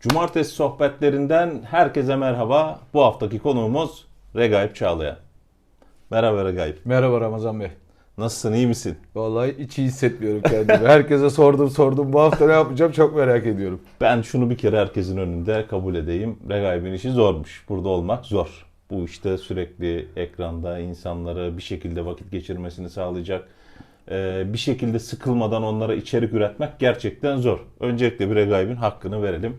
Cumartesi sohbetlerinden herkese merhaba. Bu haftaki konuğumuz Regaip Çağlayan. Merhaba Regaip. Merhaba Ramazan Bey. Nasılsın, iyi misin? Vallahi hiç iyi hissetmiyorum kendimi. Herkese sordum sordum. Bu hafta ne yapacağım çok merak ediyorum. Ben şunu bir kere herkesin önünde kabul edeyim. Regaip'in işi zormuş. Burada olmak zor. Bu işte sürekli ekranda insanları bir şekilde vakit geçirmesini sağlayacak. Ee, bir şekilde sıkılmadan onlara içerik üretmek gerçekten zor. Öncelikle bir Regaip'in hakkını verelim.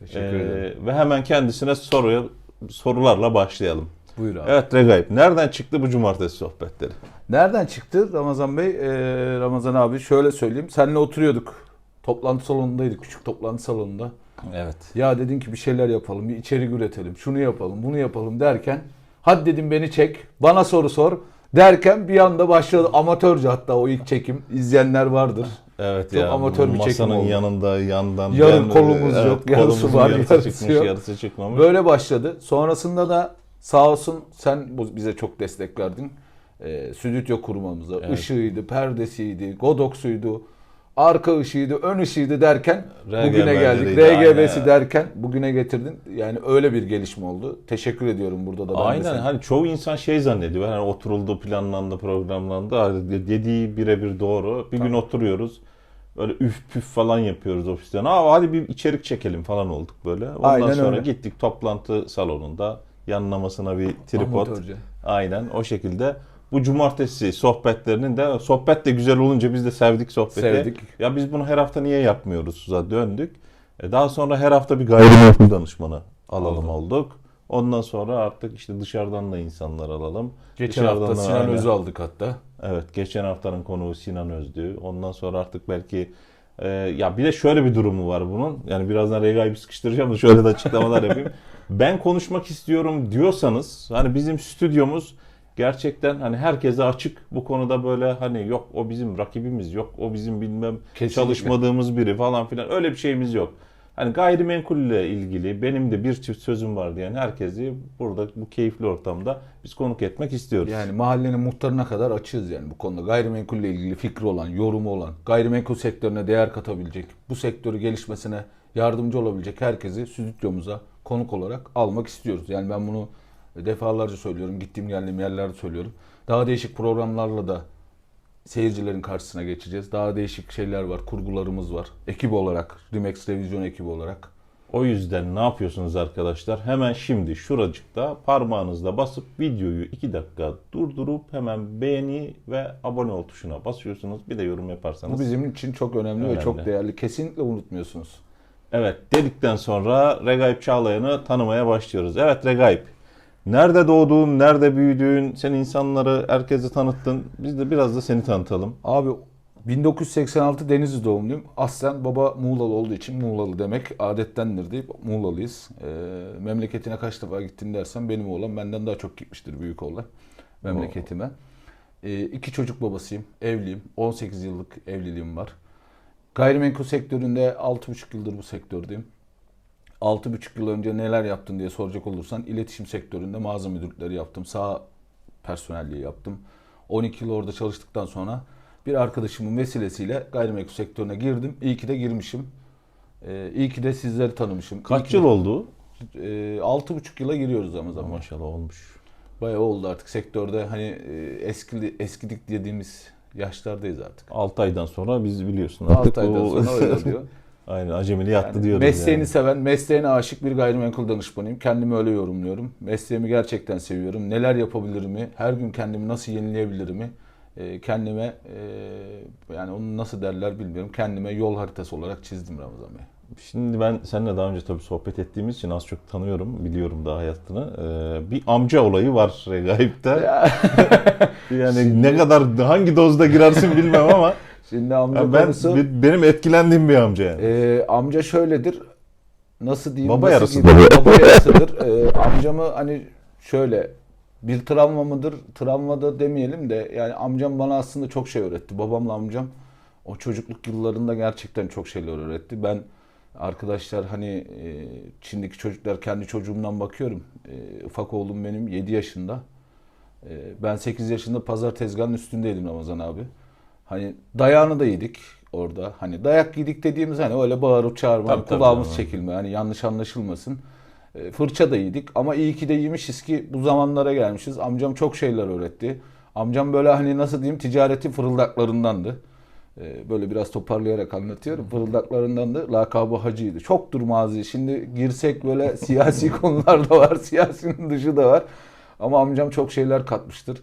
Teşekkür Ee, ederim. ve hemen kendisine soruya, sorularla başlayalım. Buyur abi. Evet Regaip, nereden çıktı bu cumartesi sohbetleri? Nereden çıktı Ramazan Bey? Ee, Ramazan abi şöyle söyleyeyim. Seninle oturuyorduk. Toplantı salonundaydık. Küçük toplantı salonunda. Evet. Ya dedin ki bir şeyler yapalım. Bir içerik üretelim. Şunu yapalım. Bunu yapalım derken. Hadi dedim beni çek. Bana soru sor. Derken bir anda başladı. Amatörce hatta o ilk çekim. izleyenler vardır. Evet Çok ya. amatör bir çekim masanın oldu. yanında yandan Yarım kolumuz yok, yarısı var, yarısı, yarısı çıkmış, yok. yarısı çıkmamış. Böyle başladı. Sonrasında da sağ olsun sen bize çok destek verdin. Ee, stüdyo kurmamıza. Evet. Işığıydı, perdesiydi, godoksuydu, arka ışığıydı, ön ışığıydı derken RGB'leriydi, bugüne geldik. aynen. RGB'si derken bugüne getirdin. Yani öyle bir gelişme oldu. Teşekkür ediyorum burada da ben Aynen hani çoğu insan şey zannediyor. Hani oturuldu, planlandı, programlandı. Hani dediği birebir doğru. Bir gün oturuyoruz. Böyle üf püf falan yapıyoruz ofisten. Aa hadi bir içerik çekelim falan olduk böyle. Ondan Aynen sonra öyle. gittik toplantı salonunda. Yanlamasına bir tripod. Amatörce. Aynen o şekilde. Bu cumartesi sohbetlerinin de sohbet de güzel olunca biz de sevdik sohbeti. Sevdik. Ya biz bunu her hafta niye yapmıyoruz'a döndük. E daha sonra her hafta bir gayrimenkul danışmanı alalım Oldu. olduk. Ondan sonra artık işte dışarıdan da insanlar alalım. Geçen Dışarıdan hafta Sinan aynen. Öz'ü aldık hatta. Evet geçen haftanın konuğu Sinan Özdü. Ondan sonra artık belki e, ya bir de şöyle bir durumu var bunun. Yani birazdan Rega'yı sıkıştıracağım da şöyle de açıklamalar yapayım. Ben konuşmak istiyorum diyorsanız hani bizim stüdyomuz gerçekten hani herkese açık bu konuda böyle hani yok o bizim rakibimiz yok o bizim bilmem Kesinlikle. çalışmadığımız biri falan filan öyle bir şeyimiz yok. Hani gayrimenkulle ilgili benim de bir çift sözüm var diyen herkesi burada bu keyifli ortamda biz konuk etmek istiyoruz. Yani mahallenin muhtarına kadar açığız yani bu konuda. Gayrimenkulle ilgili fikri olan, yorumu olan, gayrimenkul sektörüne değer katabilecek, bu sektörü gelişmesine yardımcı olabilecek herkesi stüdyomuza konuk olarak almak istiyoruz. Yani ben bunu defalarca söylüyorum, gittiğim geldiğim yerlerde söylüyorum. Daha değişik programlarla da seyircilerin karşısına geçeceğiz. Daha değişik şeyler var, kurgularımız var. Ekip olarak, Remax Revizyon ekibi olarak. O yüzden ne yapıyorsunuz arkadaşlar? Hemen şimdi şuracıkta parmağınızla basıp videoyu 2 dakika durdurup hemen beğeni ve abone ol tuşuna basıyorsunuz. Bir de yorum yaparsanız. Bu bizim için çok önemli, Önemli. ve çok değerli. Kesinlikle unutmuyorsunuz. Evet dedikten sonra Regaip Çağlayan'ı tanımaya başlıyoruz. Evet Regaip. Nerede doğdun, nerede büyüdün, sen insanları herkese tanıttın. Biz de biraz da seni tanıtalım. Abi 1986 Denizli doğumluyum. Aslen baba Muğlalı olduğu için Muğlalı demek adettendir deyip Muğlalıyız. Ee, memleketine kaç defa gittin dersen benim oğlan benden daha çok gitmiştir büyük oğlan memleketime. Ee, iki çocuk babasıyım, evliyim. 18 yıllık evliliğim var. Gayrimenkul sektöründe 6,5 yıldır bu sektördeyim. 6,5 yıl önce neler yaptın diye soracak olursan iletişim sektöründe mağaza müdürlükleri yaptım. Sağ personelliği yaptım. 12 yıl orada çalıştıktan sonra bir arkadaşımın vesilesiyle gayrimenkul sektörüne girdim. İyi ki de girmişim. Ee, iyi ki de sizleri tanımışım. Kaç yıl de- oldu? Ee, altı buçuk yıla giriyoruz ama zaman. Maşallah olmuş. Bayağı oldu artık sektörde hani e, eski eskidik dediğimiz yaşlardayız artık. 6 aydan sonra biz biliyorsun artık 6 aydan bu- sonra öyle oluyor. Aynen acemili yattı Yani diyoruz mesleğini yani. seven, mesleğine aşık bir gayrimenkul danışmanıyım. Kendimi öyle yorumluyorum. Mesleğimi gerçekten seviyorum. Neler yapabilirimi, her gün kendimi nasıl yenileyebilirimi e, kendime e, yani onu nasıl derler bilmiyorum. Kendime yol haritası olarak çizdim Ramazan Bey. Şimdi ben seninle daha önce tabii sohbet ettiğimiz için az çok tanıyorum, biliyorum daha hayatını. Ee, bir amca olayı var Regaip'te. yani ne kadar hangi dozda girersin bilmem ama Şimdi amca ya ben konusu be- benim etkilendiğim bir amca yani. e, amca şöyledir. Nasıl diyeyim? Baba diyeyim? Baba yarısıdır. E, amcamı hani şöyle bir travma mıdır? Travma da demeyelim de yani amcam bana aslında çok şey öğretti. Babamla amcam o çocukluk yıllarında gerçekten çok şeyler öğretti. Ben arkadaşlar hani e, şimdiki çocuklar kendi çocuğumdan bakıyorum. E, ufak oğlum benim 7 yaşında. E, ben 8 yaşında pazar tezgahının üstündeydim Ramazan abi. Hani dayağını da yedik orada. Hani dayak yedik dediğimiz hani öyle bağırıp çağırma, Tabii, kulağımız tabii. çekilme. Hani yanlış anlaşılmasın. E, Fırça da yedik ama iyi ki de yemişiz ki bu zamanlara gelmişiz. Amcam çok şeyler öğretti. Amcam böyle hani nasıl diyeyim ticaretin fırıldaklarındandı. E, Böyle biraz toparlayarak anlatıyorum. Fırıldaklarındandı. Lakabı hacıydı. Çoktur mazi. Şimdi girsek böyle siyasi konular da var. Siyasinin dışı da var. Ama amcam çok şeyler katmıştır.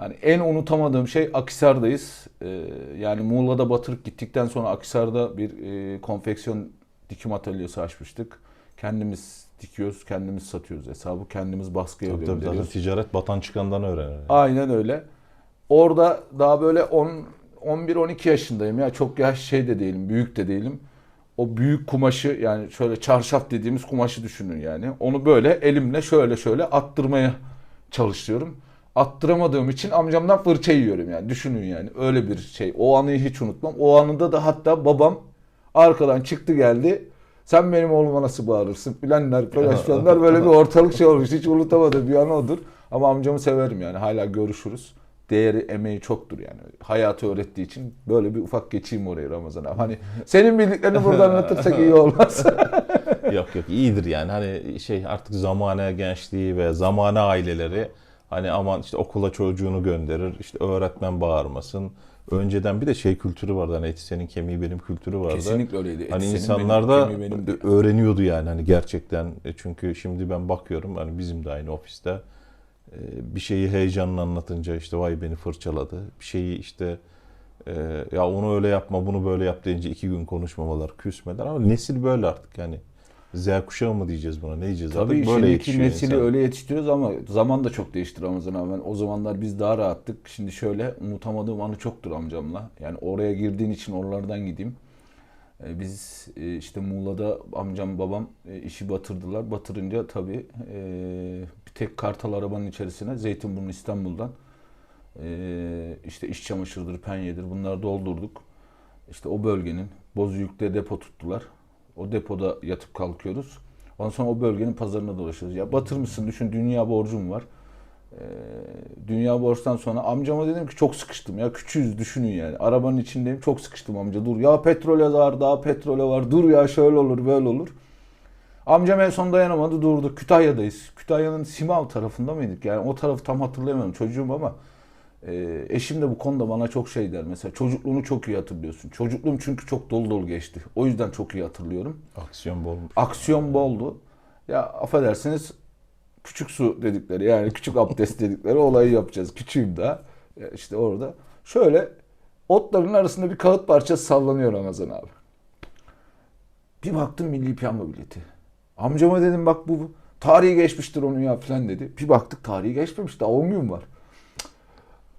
Yani en unutamadığım şey Akhisar'dayız. Ee, yani Muğla'da batırıp gittikten sonra Akhisar'da bir e, konfeksiyon dikim atölyesi açmıştık. Kendimiz dikiyoruz, kendimiz satıyoruz hesabı. Kendimiz baskıya Tabii tabii zaten gönderiyoruz. ticaret batan çıkandan öğrenir. Aynen öyle. Orada daha böyle 10 11-12 yaşındayım ya. Çok yaş şey de değilim, büyük de değilim. O büyük kumaşı yani şöyle çarşaf dediğimiz kumaşı düşünün yani. Onu böyle elimle şöyle şöyle attırmaya çalışıyorum. Attıramadığım için amcamdan fırça yiyorum yani. Düşünün yani öyle bir şey. O anıyı hiç unutmam. O anında da hatta babam arkadan çıktı geldi. Sen benim oğluma nasıl bağırırsın filanlar falan böyle bir ortalık şey olmuş. Hiç unutamadığım bir an odur. Ama amcamı severim yani hala görüşürüz. Değeri, emeği çoktur yani. Hayatı öğrettiği için böyle bir ufak geçeyim oraya Ramazan abi. Hani senin bildiklerini burada anlatırsak iyi olmaz. yok yok iyidir yani hani şey artık zamane gençliği ve zamane aileleri hani aman işte okula çocuğunu gönderir işte öğretmen bağırmasın. Önceden bir de şey kültürü vardı hani eti senin kemiği benim kültürü vardı. Kesinlikle öyleydi. Eti Hani senin, insanlar da benim öğreniyordu yani hani gerçekten E çünkü şimdi ben bakıyorum hani bizim de aynı ofiste e, bir şeyi heyecanla anlatınca işte vay beni fırçaladı. Bir şeyi işte e, ya onu öyle yapma bunu böyle yap deyince iki gün konuşmamalar, küsmeler ama nesil böyle artık yani. Z kuşağı mı diyeceğiz buna ne diyeceğiz Tabii artık böyle şimdiki nesili insan. öyle yetiştiriyoruz ama zaman da çok değişti Ramazan abi. Ben O zamanlar biz daha rahattık. Şimdi şöyle unutamadığım anı çoktur amcamla. Yani oraya girdiğin için oralardan gideyim. Ee, Biz e, işte Muğla'da amcam babam e, işi batırdılar. Batırınca tabii e, bir tek kartal arabanın içerisine Zeytinburnu İstanbul'dan işte iş çamaşırıdır, penyedir bunları doldurduk. İşte o bölgenin Bozüyük'te depo tuttular. O depoda yatıp kalkıyoruz. Ondan sonra o bölgenin pazarına dolaşıyoruz. Ya batırmışsın düşün dünya borcum var. Ee, dünya borçtan sonra amcama dedim ki çok sıkıştım ya küçüğüz düşünün yani. Arabanın içindeyim çok sıkıştım amca dur ya petrole var daha petrole var dur ya şöyle olur böyle olur. Amcam en son dayanamadı durdu. Kütahya'dayız. Kütahya'nın Simav tarafında mıydık? Yani o tarafı tam hatırlayamıyorum çocuğum ama e, eşim de bu konuda bana çok şey der. Mesela çocukluğunu çok iyi hatırlıyorsun. Çocukluğum çünkü çok dolu dolu geçti. O yüzden çok iyi hatırlıyorum. Aksiyon bol. Aksiyon boldu. Ya affedersiniz küçük su dedikleri yani küçük abdest dedikleri olayı yapacağız. Küçüğüm daha. İşte orada. Şöyle otların arasında bir kağıt parçası sallanıyor Ramazan abi. Bir baktım milli piyango bileti. Amcama dedim bak bu tarihi geçmiştir onun ya falan dedi. Bir baktık tarihi geçmemiş daha 10 gün var.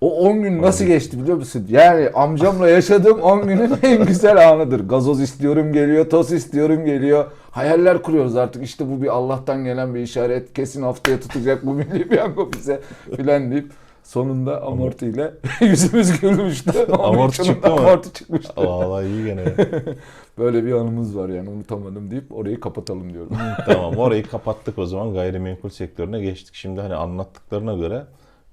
O 10 gün nasıl geçti biliyor musun? Yani amcamla yaşadığım 10 günün en güzel anıdır. Gazoz istiyorum geliyor, toz istiyorum geliyor. Hayaller kuruyoruz artık. İşte bu bir Allah'tan gelen bir işaret. Kesin haftaya tutacak bu milli piyango bize filan deyip sonunda amortiyle yüzümüz gülmüştü. Amorti çıktı mı? Amorti çıkmıştı. Vallahi iyi gene. Böyle bir anımız var yani unutamadım deyip orayı kapatalım diyorum. tamam orayı kapattık o zaman gayrimenkul sektörüne geçtik. Şimdi hani anlattıklarına göre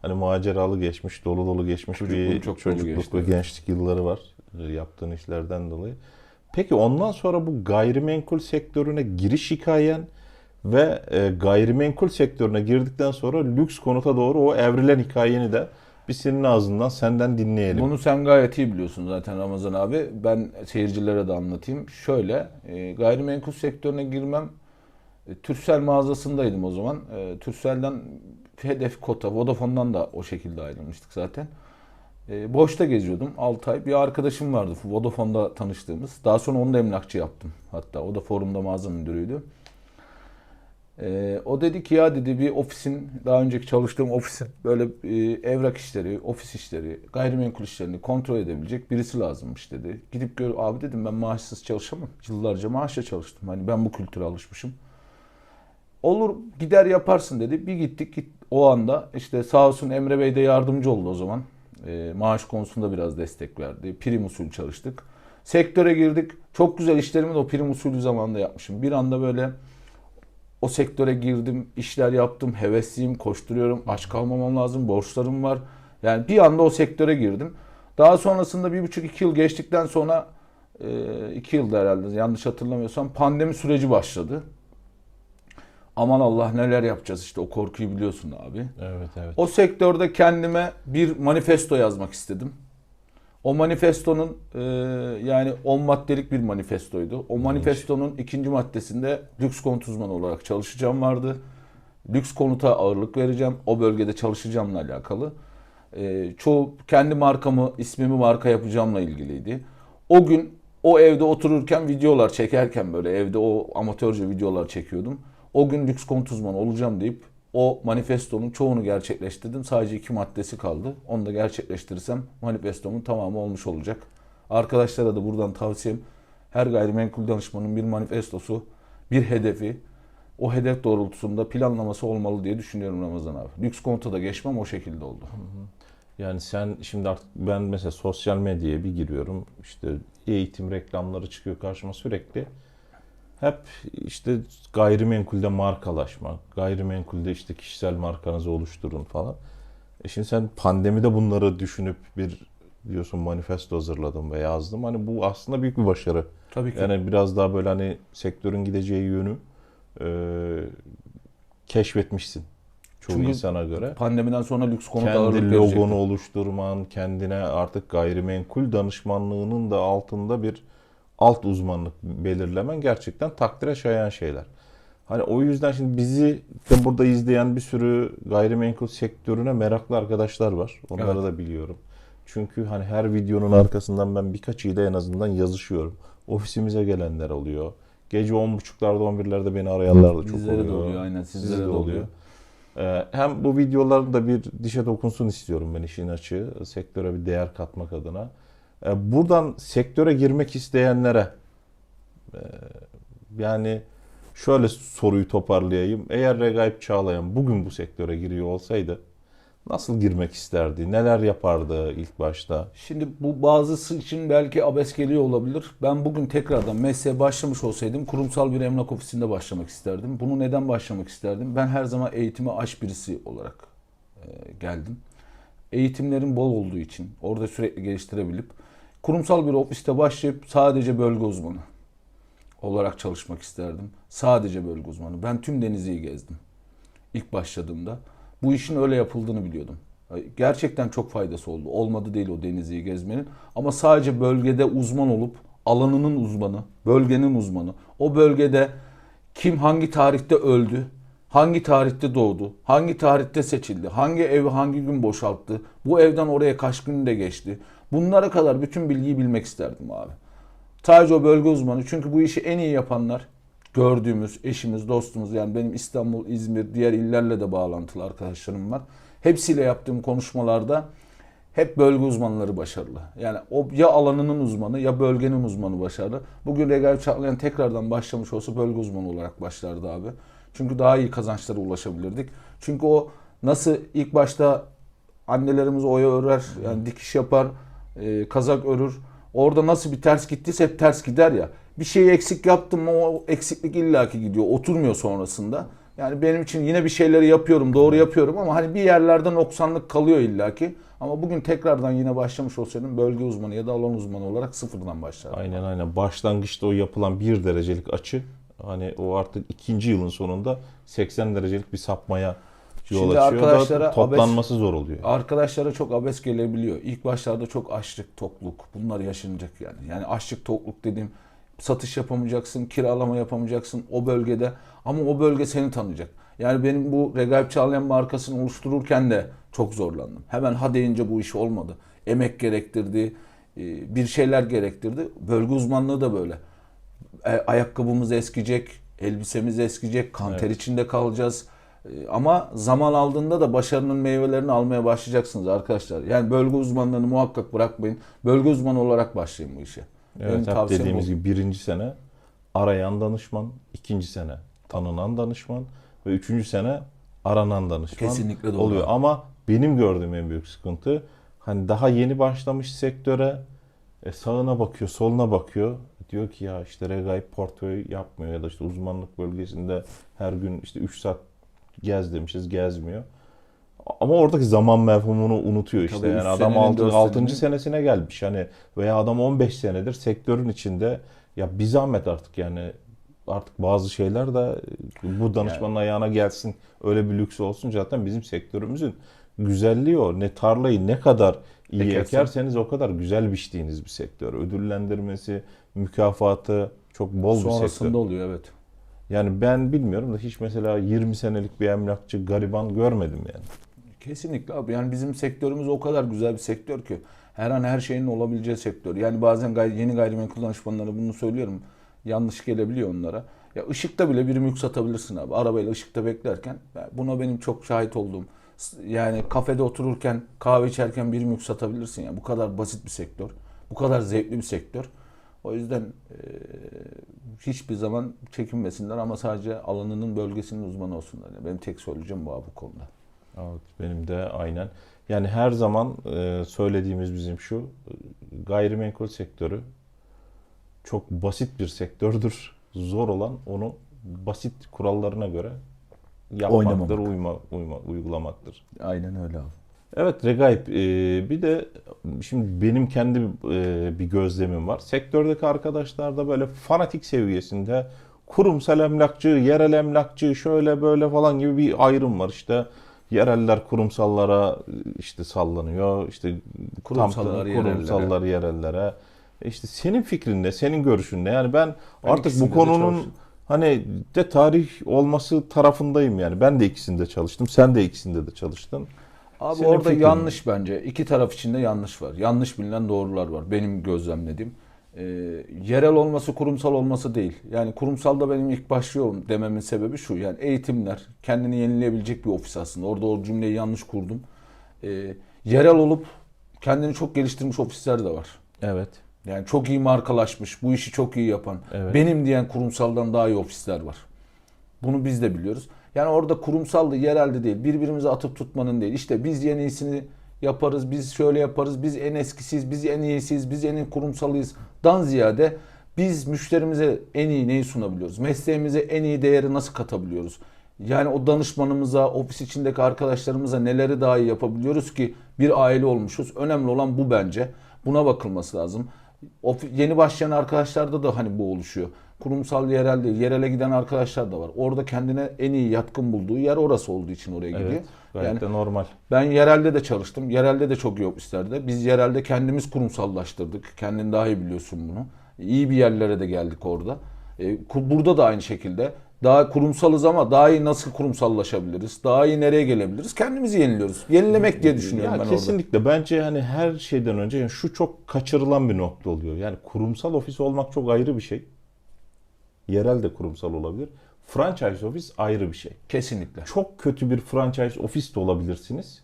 hani maceralı geçmiş, dolu dolu geçmiş Çocukluğum bir çok çocukluk geçti, ve evet. gençlik yılları var e, yaptığın işlerden dolayı. Peki ondan sonra bu gayrimenkul sektörüne giriş hikayen ve e, gayrimenkul sektörüne girdikten sonra lüks konuta doğru o evrilen hikayeni de bir senin ağzından senden dinleyelim. Bunu sen gayet iyi biliyorsun zaten Ramazan abi. Ben seyircilere de anlatayım. Şöyle, e, gayrimenkul sektörüne girmem, e, Türksel mağazasındaydım o zaman. E, Türksel'den hedef kota, Vodafone'dan da o şekilde ayrılmıştık zaten. E, boşta geziyordum 6 ay. Bir arkadaşım vardı Vodafone'da tanıştığımız. Daha sonra onu da emlakçı yaptım hatta. O da forumda mağaza müdürüydü. Ee, o dedi ki ya dedi bir ofisin daha önceki çalıştığım ofisin böyle e, evrak işleri, ofis işleri, gayrimenkul işlerini kontrol edebilecek birisi lazımmış dedi. Gidip gör abi dedim ben maaşsız çalışamam. Yıllarca maaşla çalıştım. Hani ben bu kültüre alışmışım. Olur gider yaparsın dedi. Bir gittik git, o anda işte sağ olsun Emre Bey de yardımcı oldu o zaman. Ee, maaş konusunda biraz destek verdi. Prim usulü çalıştık. Sektöre girdik. Çok güzel işlerimi de o prim usulü zamanında yapmışım. Bir anda böyle o sektöre girdim, işler yaptım, hevesliyim, koşturuyorum, aç kalmamam lazım, borçlarım var. Yani bir anda o sektöre girdim. Daha sonrasında bir buçuk iki yıl geçtikten sonra e, iki yılda herhalde yanlış hatırlamıyorsam pandemi süreci başladı. Aman Allah neler yapacağız işte o korkuyu biliyorsun abi. Evet evet. O sektörde kendime bir manifesto yazmak istedim. O manifestonun e, yani 10 maddelik bir manifestoydu. O manifestonun ikinci maddesinde lüks konut uzmanı olarak çalışacağım vardı. Lüks konuta ağırlık vereceğim. O bölgede çalışacağımla alakalı. E, çoğu kendi markamı, ismimi marka yapacağımla ilgiliydi. O gün o evde otururken videolar çekerken böyle evde o amatörce videolar çekiyordum. O gün lüks konut uzmanı olacağım deyip o manifestonun çoğunu gerçekleştirdim. Sadece iki maddesi kaldı. Onu da gerçekleştirirsem manifestomun tamamı olmuş olacak. Arkadaşlara da buradan tavsiyem her gayrimenkul danışmanın bir manifestosu, bir hedefi, o hedef doğrultusunda planlaması olmalı diye düşünüyorum Ramazan abi. Lüks konuta da geçmem o şekilde oldu. Yani sen şimdi artık ben mesela sosyal medyaya bir giriyorum. İşte eğitim reklamları çıkıyor karşıma sürekli. Hep işte gayrimenkulde markalaşma, gayrimenkulde işte kişisel markanızı oluşturun falan. E şimdi sen pandemide bunları düşünüp bir diyorsun manifesto hazırladım ve yazdım. Hani bu aslında büyük bir başarı. Tabii ki. Yani biraz daha böyle hani sektörün gideceği yönü e, keşfetmişsin. Çoğu Çünkü insana göre Pandemiden sonra lüks konut kendi logonu oluşturman, kendine artık gayrimenkul danışmanlığının da altında bir alt uzmanlık belirlemen gerçekten takdire şayan şeyler. Hani o yüzden şimdi bizi de burada izleyen bir sürü gayrimenkul sektörüne meraklı arkadaşlar var. Onları Evet. da biliyorum. Çünkü hani her videonun arkasından ben birkaçıyla en azından yazışıyorum. Ofisimize gelenler oluyor. Gece 10.30'larda 11'lerde beni arayanlar da çok Bizlere oluyor. de oluyor aynen sizlere de oluyor. Ee, Hem bu videoların da bir dişe dokunsun istiyorum ben işin açığı. Sektöre bir değer katmak adına. Ee, Buradan sektöre girmek isteyenlere e, yani şöyle soruyu toparlayayım. Eğer Regaip Çağlayan bugün bu sektöre giriyor olsaydı nasıl girmek isterdi? Neler yapardı ilk başta? Şimdi bu bazısı için belki abes geliyor olabilir. Ben bugün tekrardan mesleğe başlamış olsaydım kurumsal bir emlak ofisinde başlamak isterdim. Bunu neden başlamak isterdim? Ben her zaman eğitime aş birisi olarak e, geldim. Eğitimlerin bol olduğu için orada sürekli geliştirebilip kurumsal bir ofiste başlayıp sadece bölge uzmanı olarak çalışmak isterdim. Sadece bölge uzmanı. Ben tüm Denizli'yi gezdim ilk başladığımda. Bu işin öyle yapıldığını biliyordum. Gerçekten çok faydası oldu. Olmadı değil o Denizli'yi gezmenin. Ama sadece bölgede uzman olup alanının uzmanı, bölgenin uzmanı. O bölgede kim hangi tarihte öldü, hangi tarihte doğdu, hangi tarihte seçildi, hangi evi hangi gün boşalttı, bu evden oraya kaç günde geçti. Bunlara kadar bütün bilgiyi bilmek isterdim abi. Sadece o bölge uzmanı. Çünkü bu işi en iyi yapanlar gördüğümüz eşimiz, dostumuz yani benim İstanbul, İzmir, diğer illerle de bağlantılı arkadaşlarım var. Hepsiyle yaptığım konuşmalarda hep bölge uzmanları başarılı. Yani o ya alanının uzmanı ya bölgenin uzmanı başarılı. Bugün Regal Çağlayan tekrardan başlamış olsa bölge uzmanı olarak başlardı abi. Çünkü daha iyi kazançlara ulaşabilirdik. Çünkü o nasıl ilk başta annelerimiz oya örer, yani dikiş yapar, e, kazak örür. Orada nasıl bir ters gittiyse hep ters gider ya. Bir şeyi eksik yaptım mı o eksiklik illaki gidiyor. Oturmuyor sonrasında. Yani benim için yine bir şeyleri yapıyorum, doğru yapıyorum ama hani bir yerlerde noksanlık kalıyor illaki. Ama bugün tekrardan yine başlamış olsaydım bölge uzmanı ya da alan uzmanı olarak sıfırdan başlardım. Aynen aynen. Başlangıçta o yapılan bir derecelik açı hani o artık ikinci yılın sonunda 80 derecelik bir sapmaya yol Şimdi açıyor arkadaşlara da toplanması zor oluyor. Arkadaşlara çok abes gelebiliyor. İlk başlarda çok açlık, tokluk bunlar yaşanacak yani. Yani açlık, tokluk dediğim satış yapamayacaksın, kiralama yapamayacaksın o bölgede ama o bölge seni tanıyacak. Yani benim bu Regaip Çağlayan markasını oluştururken de çok zorlandım. Hemen ha deyince bu iş olmadı. Emek gerektirdi, e, bir şeyler gerektirdi. Bölge uzmanlığı da böyle. E, Ayakkabımız eskiyecek, elbisemiz eskiyecek, kanter Evet. içinde kalacağız. E, Ama zaman aldığında da başarının meyvelerini almaya başlayacaksınız arkadaşlar. Yani bölge uzmanlığını muhakkak bırakmayın. Bölge uzmanı olarak başlayın bu işe. Benim Evet hep tavsiyem dediğimiz bu. gibi birinci sene arayan danışman, ikinci sene tanınan danışman ve üçüncü sene aranan danışman Kesinlikle doğru. oluyor. Ama benim gördüğüm en büyük sıkıntı hani daha yeni başlamış sektöre e, sağına bakıyor, soluna bakıyor. Diyor ki ya işte Regaip portföy yapmıyor ya da işte uzmanlık bölgesinde her gün işte 3 saat gez demişiz gezmiyor. Ama oradaki zaman mefhumunu unutuyor işte. Tabii, yani adam senenin, 6. dört 6. senenin- senesine gelmiş. Hani veya adam 15 senedir sektörün içinde ya bir zahmet artık yani artık bazı şeyler de bu danışmanın ayağına gelsin. Öyle bir lüks olsun zaten bizim sektörümüzün güzelliği o. Ne tarlayı ne kadar iyi Ekersen. ekerseniz o kadar güzel biçtiğiniz bir sektör. Ödüllendirmesi, mükafatı çok bol bir sektör. Sonrasında oluyor evet. Yani ben bilmiyorum da hiç mesela 20 senelik bir emlakçı gariban görmedim yani. Kesinlikle abi. Yani bizim sektörümüz o kadar güzel bir sektör ki. Her an her şeyin olabileceği sektör. Yani bazen gay- yeni gayrimenkul danışmanlara bunu söylüyorum. Yanlış gelebiliyor onlara. Ya ışıkta bile bir mülk satabilirsin abi. Arabayla ışıkta beklerken. ya Buna benim çok şahit olduğum. Yani kafede otururken, kahve içerken bir mülk satabilirsin. Yani bu kadar basit bir sektör. Bu kadar zevkli bir sektör. O yüzden eee, hiçbir zaman çekinmesinler ama sadece alanının bölgesinin uzmanı olsunlar. Yani benim tek söyleyeceğim bu abi bu konuda. Evet, benim de aynen. Yani her zaman e, söylediğimiz bizim şu, e, gayrimenkul sektörü çok basit bir sektördür. Zor olan onu basit kurallarına göre yapmaktır, Oynamamak. uyma, uyma, uygulamaktır. Aynen öyle abi. Evet Regaip, e, bir de şimdi benim kendi e, bir gözlemim var. Sektördeki arkadaşlar da böyle fanatik seviyesinde kurumsal emlakçı, yerel emlakçı, şöyle böyle falan gibi bir ayrım var. İşte yereller kurumsallara işte sallanıyor. İşte Kurumsallar tam- yerellere. kurumsallar yerellere. İşte senin fikrin ne? Senin görüşün ne? Yani ben, Ben artık bu konunun hani de tarih olması tarafındayım yani. Ben de ikisinde çalıştım. Sen de ikisinde de çalıştın. Abi Senin orada fikrin yanlış bence. İki taraf içinde yanlış var. Yanlış bilinen doğrular var. Benim gözlemlediğim. Ee, yerel olması kurumsal olması değil. Yani kurumsalda benim ilk başlıyorum dememin sebebi şu. Yani eğitimler kendini yenileyebilecek bir ofis aslında. Orada o cümleyi yanlış kurdum. Ee, yerel olup kendini çok geliştirmiş ofisler de var. Evet. Yani çok iyi markalaşmış, bu işi çok iyi yapan, Evet. benim diyen kurumsaldan daha iyi ofisler var. Bunu biz de biliyoruz. Yani orada kurumsaldı, yerelde değil. Birbirimize atıp tutmanın değil. İşte biz en iyisini yaparız, biz şöyle yaparız, biz en eskisiyiz, biz en iyisiyiz, biz en iyi kurumsalıyız. Dan ziyade biz müşterimize en iyi neyi sunabiliyoruz? Mesleğimize en iyi değeri nasıl katabiliyoruz? Yani o danışmanımıza, ofis içindeki arkadaşlarımıza neleri daha iyi yapabiliyoruz ki bir aile olmuşuz. Önemli olan bu bence. Buna bakılması lazım. Yeni başlayan arkadaşlarda da hani bu oluşuyor. Kurumsal yerel değil, yerele giden arkadaşlar da var. Orada kendine en iyi yatkın bulduğu yer orası olduğu için oraya gidiyor. Evet. Gayet Yani de normal. ben yerelde de çalıştım. Yerelde de çok iyi ofislerde. Biz yerelde kendimiz kurumsallaştırdık. Kendin daha iyi biliyorsun bunu. İyi bir yerlere de geldik orada. E, burada da aynı şekilde. Daha kurumsalız ama daha iyi nasıl kurumsallaşabiliriz? Daha iyi nereye gelebiliriz? Kendimizi yeniliyoruz. Yenilemek diye düşünüyorum Ya ben orada. kesinlikle bence hani her şeyden önce yani şu çok kaçırılan bir nokta oluyor. Yani kurumsal ofis olmak çok ayrı bir şey. Yerel de kurumsal olabilir. Franchise ofis ayrı bir şey. Kesinlikle. Çok kötü bir franchise ofis de olabilirsiniz.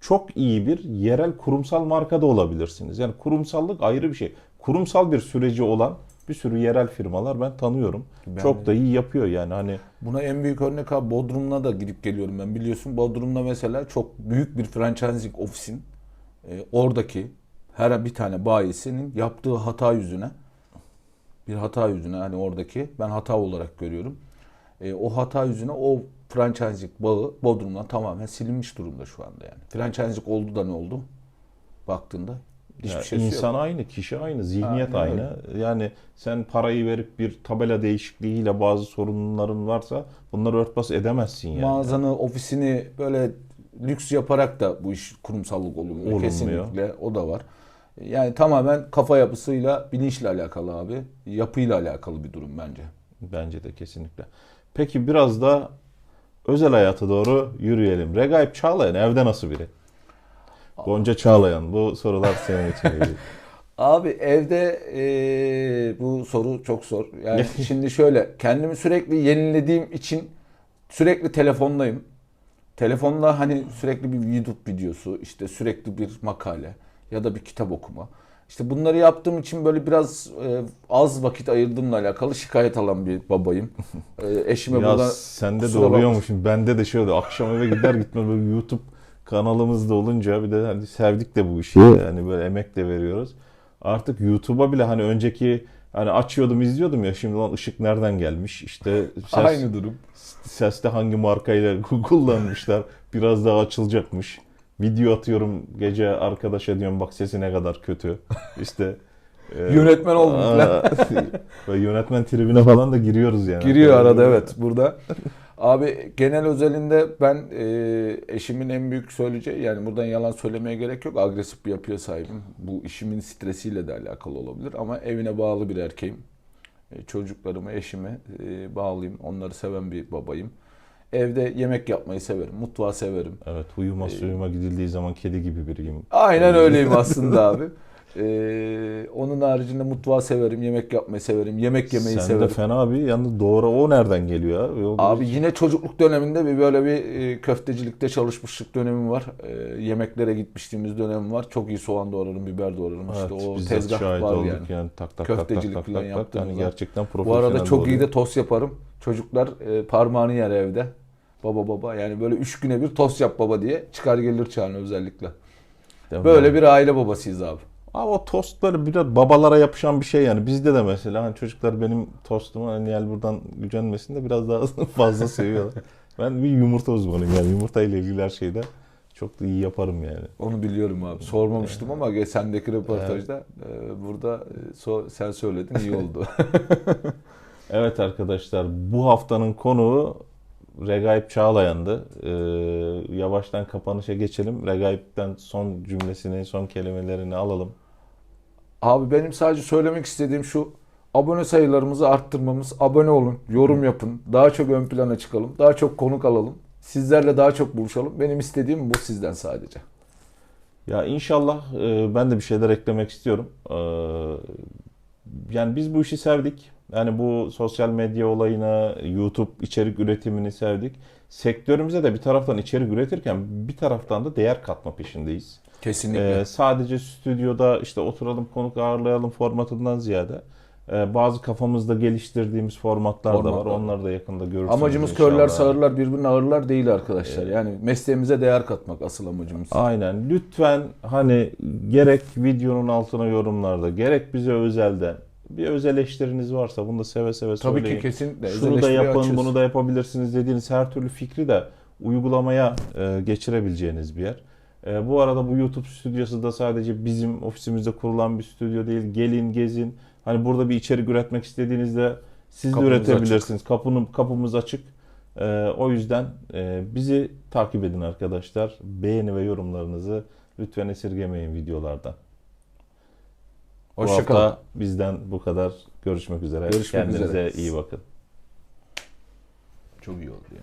Çok iyi bir yerel kurumsal marka da olabilirsiniz. Yani kurumsallık ayrı bir şey. Kurumsal bir süreci olan bir sürü yerel firmalar ben tanıyorum. Ben çok da iyi yapıyor yani hani Buna en büyük örnek abi Bodrum'la da gidip geliyorum ben. Biliyorsun Bodrum'da mesela çok büyük bir franchising ofisin e, oradaki her bir tane bayisinin yaptığı hata yüzüne bir hata yüzüne hani oradaki ben hata olarak görüyorum. E, o hata yüzüne o franchising bağı Bodrum'dan tamamen silinmiş durumda şu anda yani. Franchising oldu da ne oldu? Baktığında hiçbir Ya şey yok. insan aynı, kişi aynı, zihniyet Aynen aynı. Yani sen parayı verip bir tabela değişikliğiyle bazı sorunların varsa bunları örtbas edemezsin yani. Mağazanı, ofisini böyle lüks yaparak da bu iş kurumsallık olmuyor. Olunmuyor. Kesinlikle o da var. Yani tamamen kafa yapısıyla, bilinçle alakalı abi. Yapıyla alakalı bir durum bence. Bence de kesinlikle. Peki biraz da özel hayata doğru yürüyelim. Regaip Çağlayan evde nasıl biri? Gonca Çağlayan bu sorular senin için. Abi evde eee, bu soru çok zor. Yani şimdi şöyle kendimi sürekli yenilediğim için sürekli telefondayım. Telefonda hani sürekli bir YouTube videosu, işte sürekli bir makale ya da bir kitap okuma. İşte bunları yaptığım için böyle biraz e, az vakit ayırdığımla alakalı şikayet alan bir babayım. E, eşime ya burada sende de kusura bakma. oluyormuş. Bende de şöyle akşam eve gider gitmez böyle YouTube kanalımızda olunca bir de hani sevdik de bu işi. Yani böyle emek de veriyoruz. Artık YouTube'a bile hani önceki hani açıyordum izliyordum ya şimdi lan ışık nereden gelmiş işte ses, Aynı durum. seste hangi markayla kullanmışlar biraz daha açılacakmış. Video atıyorum gece arkadaşa diyorum bak sesi ne kadar kötü. İşte e, Yönetmen oldum Böyle yönetmen tribine falan da giriyoruz yani. Giriyor arada evet burada. Abi genel özelinde ben e, eşimin en büyük söyleyeceği yani buradan yalan söylemeye gerek yok. Agresif bir yapıya sahibim. Bu işimin stresiyle de alakalı olabilir ama evine bağlı bir erkeğim. E, çocuklarımı, eşimi e, bağlıyım. Onları seven bir babayım. Evde yemek yapmayı severim. Mutfağı severim. Evet uyuma suyuma gidildiği zaman kedi gibi biriyim. Aynen öyleyim aslında abi. E, onun haricinde mutfağı severim. Yemek yapmayı severim. Yemek yemeyi Sen severim. de fena abi. Yalnız doğru o nereden geliyor abi? O- Abi yine çocukluk döneminde bir böyle bir e, köftecilikte çalışmışlık dönemim var. E, yemeklere gitmişliğimiz dönemim var. Çok iyi soğan doğrarım, biber doğrarım. Evet, işte o tezgah var olduk yani. yani. Tak tak tak tak Köftecilik tak tak tak. yaptığımız Yani gerçekten Bu profesyonel arada çok iyi de tost yaparım. Çocuklar e, parmağını yer evde. Baba baba yani böyle üç güne bir tost yap baba diye çıkar gelir çağırın özellikle. Mi? Böyle bir aile babasıyız abi. Abi o tost böyle biraz babalara yapışan bir şey yani. Bizde de mesela hani çocuklar benim tostumu hani Nihal buradan gücenmesin de biraz daha fazla seviyorlar. Ben bir yumurta uzmanıyım yani yumurta ile ilgili her şeyde çok da iyi yaparım yani. Onu biliyorum abi. Sormamıştım ama sendeki röportajda e, burada e, so- sen söyledin iyi oldu. Evet arkadaşlar bu haftanın konuğu Regaip Çağlayan'dı. Ee, yavaştan kapanışa geçelim. Regaip'ten son cümlesini, son kelimelerini alalım. Abi benim sadece söylemek istediğim şu. Abone sayılarımızı arttırmamız. Abone olun, yorum yapın. Daha çok ön plana çıkalım. Daha çok konuk alalım. Sizlerle daha çok buluşalım. Benim istediğim bu sizden sadece. Ya inşallah e, ben de bir şeyler eklemek istiyorum. Ee, yani biz bu işi sevdik. Yani bu sosyal medya olayına, YouTube içerik üretimini sevdik. Sektörümüze de bir taraftan içerik üretirken bir taraftan da değer katma peşindeyiz. Kesinlikle. Ee, sadece stüdyoda işte oturalım konuk ağırlayalım formatından ziyade e, bazı kafamızda geliştirdiğimiz formatlar da var. Formatlar. Onları da yakında görürsünüz amacımız inşallah. körler sağırlar birbirine ağırlar değil arkadaşlar. Yani mesleğimize değer katmak asıl amacımız. Aynen. Lütfen hani gerek videonun altına yorumlarda gerek bize özelden bir öz eleştiriniz varsa bunu da seve seve Tabii söyleyin. ki kesinlikle. Şunu da yapın, açığız. bunu da yapabilirsiniz dediğiniz her türlü fikri de uygulamaya e, geçirebileceğiniz bir yer. E, bu arada bu YouTube stüdyosu da sadece bizim ofisimizde kurulan bir stüdyo değil. Gelin, gezin. Hani burada bir içerik üretmek istediğinizde siz de Kapımız üretebilirsiniz. Kapının kapımız açık. E, o yüzden e, bizi takip edin arkadaşlar. Beğeni ve yorumlarınızı lütfen esirgemeyin videolardan. Bu Hoşçakalın. hafta bizden bu kadar. Görüşmek üzere. Görüşmek Kendinize üzere. iyi bakın. Çok iyi oldu ya.